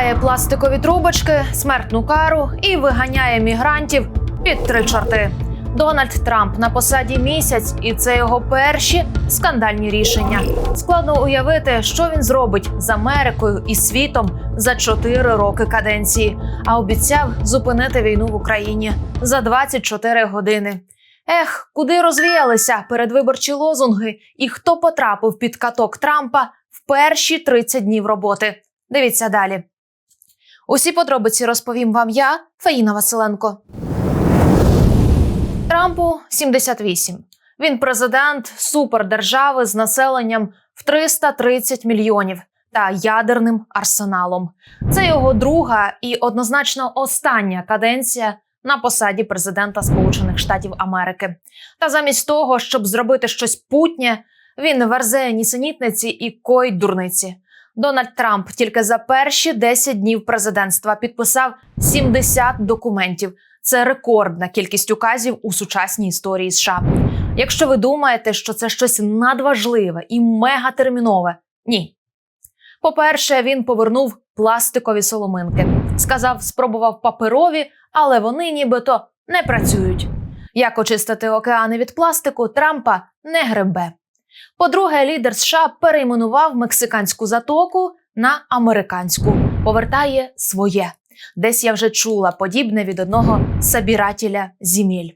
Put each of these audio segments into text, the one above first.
Вимагає пластикові трубочки, смертну кару і виганяє мігрантів під три чорти. Дональд Трамп на посаді місяць, і це його перші скандальні рішення. Складно уявити, що він зробить з Америкою і світом за чотири роки каденції, а обіцяв зупинити війну в Україні за 24 години. Ех, куди розвіялися передвиборчі лозунги, і хто потрапив під каток Трампа в перші 30 днів роботи? Дивіться далі. Усі подробиці розповім вам я, Фаїна Василенко. Трампу 78. Він президент супердержави з населенням в 330 мільйонів та ядерним арсеналом. Це його друга і однозначно остання каденція на посаді президента Сполучених Штатів Америки. Та замість того, щоб зробити щось путнє, він верзе нісенітниці і коїть дурниці. Дональд Трамп тільки за перші 10 днів президентства підписав 70 документів. Це рекордна кількість указів у сучасній історії США. Якщо ви думаєте, що це щось надважливе і мегатермінове, ні. По-перше, він повернув пластикові соломинки. Сказав, спробував паперові, але вони нібито не працюють. Як очистити океани від пластику, Трампа не гребе. По-друге, лідер США перейменував мексиканську затоку на американську, повертає своє. Десь я вже чула подібне від одного сабірателя зіміль.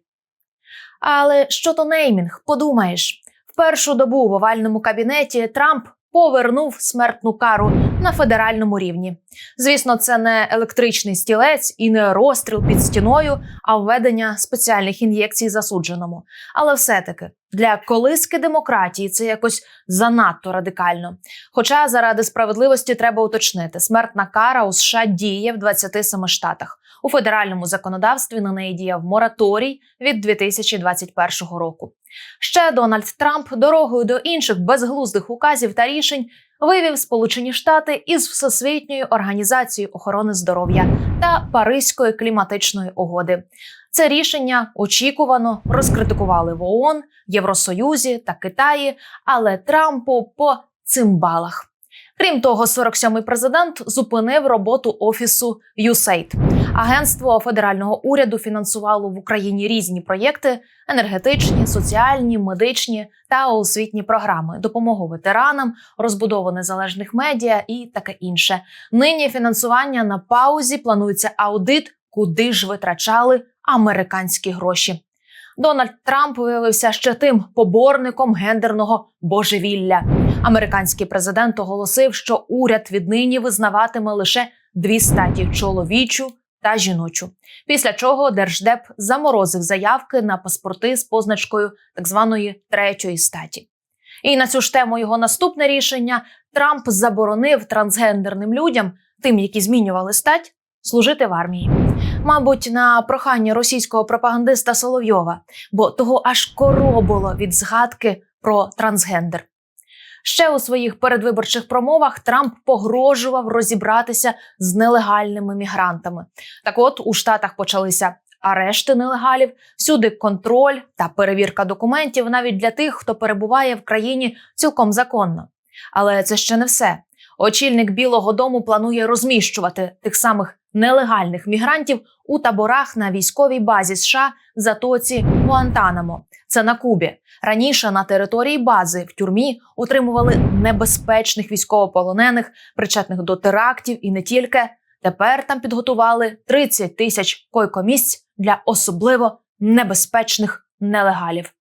Але що то неймінг, подумаєш, в першу добу в овальному кабінеті Трамп повернув смертну кару на федеральному рівні. Звісно, це не електричний стілець і не розстріл під стіною, а введення спеціальних ін'єкцій засудженому. Але все-таки для колиски демократії це якось занадто радикально. Хоча заради справедливості треба уточнити, смертна кара у США діє в 27 штатах. У федеральному законодавстві на неї діяв мораторій від 2021 року. Ще Дональд Трамп дорогою до інших безглуздих указів та рішень вивів Сполучені Штати із Всесвітньої організації охорони здоров'я та Паризької кліматичної угоди. Це рішення очікувано розкритикували в ООН, Євросоюзі та Китаї, але Трампу по цимбалах. Крім того, 47-й президент зупинив роботу офісу USAID. Агентство федерального уряду фінансувало в Україні різні проєкти: енергетичні, соціальні, медичні та освітні програми, допомогу ветеранам, розбудову незалежних медіа і таке інше. Нині фінансування на паузі планується аудит, куди ж витрачали американські гроші. Дональд Трамп виявився ще тим поборником гендерного божевілля. Американський президент оголосив, що уряд віднині визнаватиме лише дві статі чоловічу та жіночу. Після чого держдеп заморозив заявки на паспорти з позначкою так званої третьої статі. І на цю ж тему його наступне рішення Трамп заборонив трансгендерним людям, тим, які змінювали стать, служити в армії. Мабуть, на прохання російського пропагандиста Соловйова, бо того аж коробило від згадки про трансгендер. Ще у своїх передвиборчих промовах Трамп погрожував розібратися з нелегальними мігрантами. Так, от у Штатах почалися арешти нелегалів, всюди контроль та перевірка документів навіть для тих, хто перебуває в країні цілком законно. Але це ще не все. Очільник Білого Дому планує розміщувати тих самих нелегальних мігрантів у таборах на військовій базі США в затоці Гуантанамо. Це на Кубі. Раніше на території бази в тюрмі утримували небезпечних військовополонених, причетних до терактів і не тільки. Тепер там підготували 30 тисяч койкомісць для особливо небезпечних нелегалів.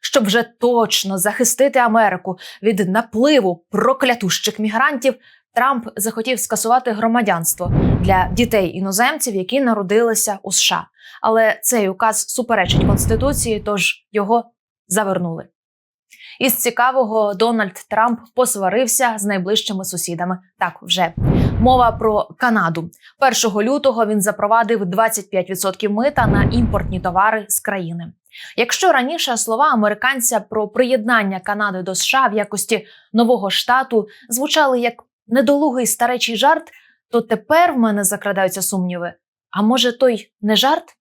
Щоб вже точно захистити Америку від напливу проклятущих мігрантів, Трамп захотів скасувати громадянство для дітей іноземців, які народилися у США. Але цей указ суперечить конституції, тож його завернули. Із цікавого Дональд Трамп посварився з найближчими сусідами. Так, вже мова про Канаду. 1 лютого він запровадив 25% мита на імпортні товари з країни. Якщо раніше слова американця про приєднання Канади до США в якості нового штату звучали як недолугий старечий жарт, то тепер в мене закрадаються сумніви. А може, той не жарт?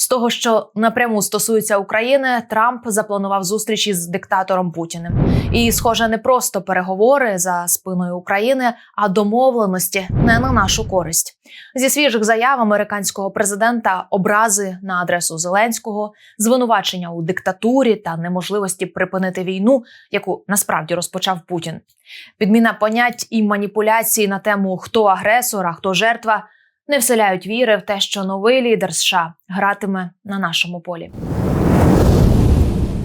З того, що напряму стосується України, Трамп запланував зустрічі з диктатором Путіним. І, схоже, не просто переговори за спиною України, а домовленості не на нашу користь. Зі свіжих заяв американського президента образи на адресу Зеленського, звинувачення у диктатурі та неможливості припинити війну, яку насправді розпочав Путін. Підміна понять і маніпуляції на тему хто агресор, а хто жертва не вселяють віри в те, що новий лідер США гратиме на нашому полі.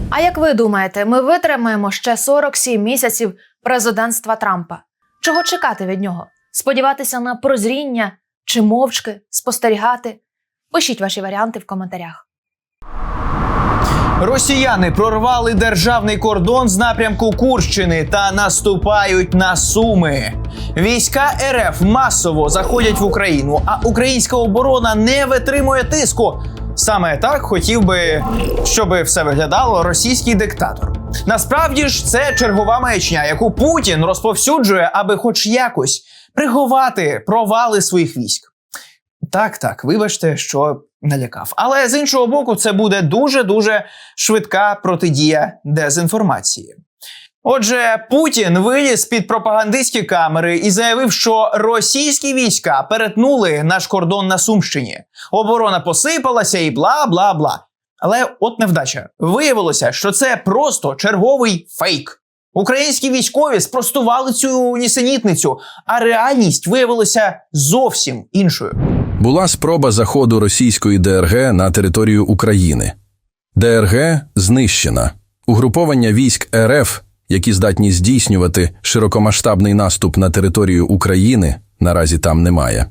А як ви думаєте, ми витримаємо ще 47 місяців президентства Трампа? Чого чекати від нього? Сподіватися на прозріння чи мовчки спостерігати? Пишіть ваші варіанти в коментарях. Росіяни прорвали державний кордон з напрямку Курщини та наступають на Суми. Війська РФ масово заходять в Україну, а українська оборона не витримує тиску. Саме так хотів би, щоб все виглядало російський диктатор. Насправді ж це чергова маячня, яку Путін розповсюджує, аби хоч якось приховати провали своїх військ. Так, так, вибачте, що налякав. Але з іншого боку, це буде дуже дуже швидка протидія дезінформації. Отже, Путін виліз під пропагандистські камери і заявив, що російські війська перетнули наш кордон на Сумщині. Оборона посипалася і бла бла бла. Але от невдача. Виявилося, що це просто черговий фейк. Українські військові спростували цю нісенітницю, а реальність виявилася зовсім іншою. була спроба заходу російської ДРГ на територію України. ДРГ знищена. Угруповання військ РФ, які здатні здійснювати широкомасштабний наступ на територію України, наразі там немає.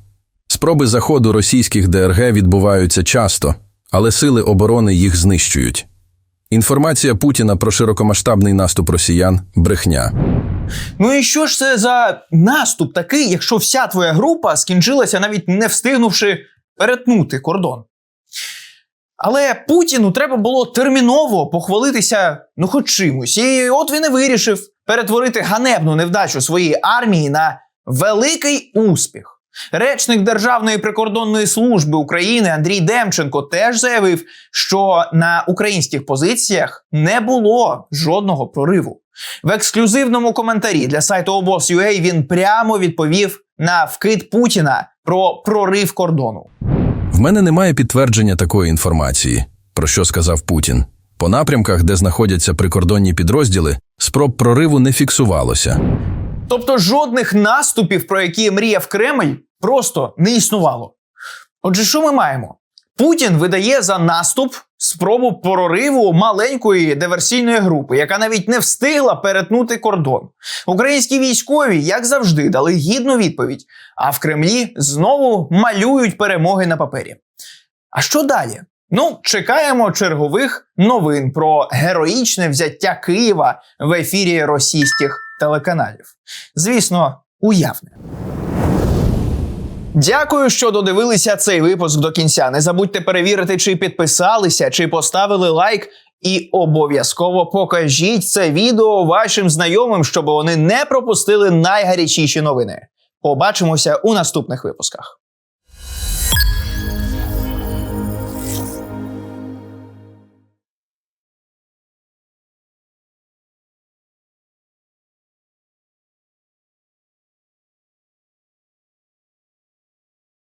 Спроби заходу російських ДРГ відбуваються часто, але сили оборони їх знищують. Інформація Путіна про широкомасштабний наступ росіян брехня. Ну і що ж це за наступ такий, якщо вся твоя група скінчилася, навіть не встигнувши перетнути кордон? Але Путіну треба було терміново похвалитися ну хоч чимось. І от він і вирішив перетворити ганебну невдачу своєї армії на великий успіх. Речник Державної прикордонної служби України Андрій Демченко теж заявив, що на українських позиціях не було жодного прориву. В ексклюзивному коментарі для сайту обоз.ua він прямо відповів на вкид Путіна про прорив кордону. В мене немає підтвердження такої інформації, про що сказав Путін. По напрямках, де знаходяться прикордонні підрозділи, спроб прориву не фіксувалося. Тобто жодних наступів, про які мріяв Кремль, просто не існувало. Отже, що ми маємо? Путін видає за наступ спробу прориву маленької диверсійної групи, яка навіть не встигла перетнути кордон. Українські військові, як завжди, дали гідну відповідь, а в Кремлі знову малюють перемоги на папері. А що далі? Ну, чекаємо чергових новин про героїчне взяття Києва в ефірі російських телеканалів. Звісно, уявне. Дякую, що додивилися цей випуск до кінця. Не забудьте перевірити, чи підписалися, чи поставили лайк. І обов'язково покажіть це відео вашим знайомим, щоб вони не пропустили найгарячіші новини. Побачимося у наступних випусках.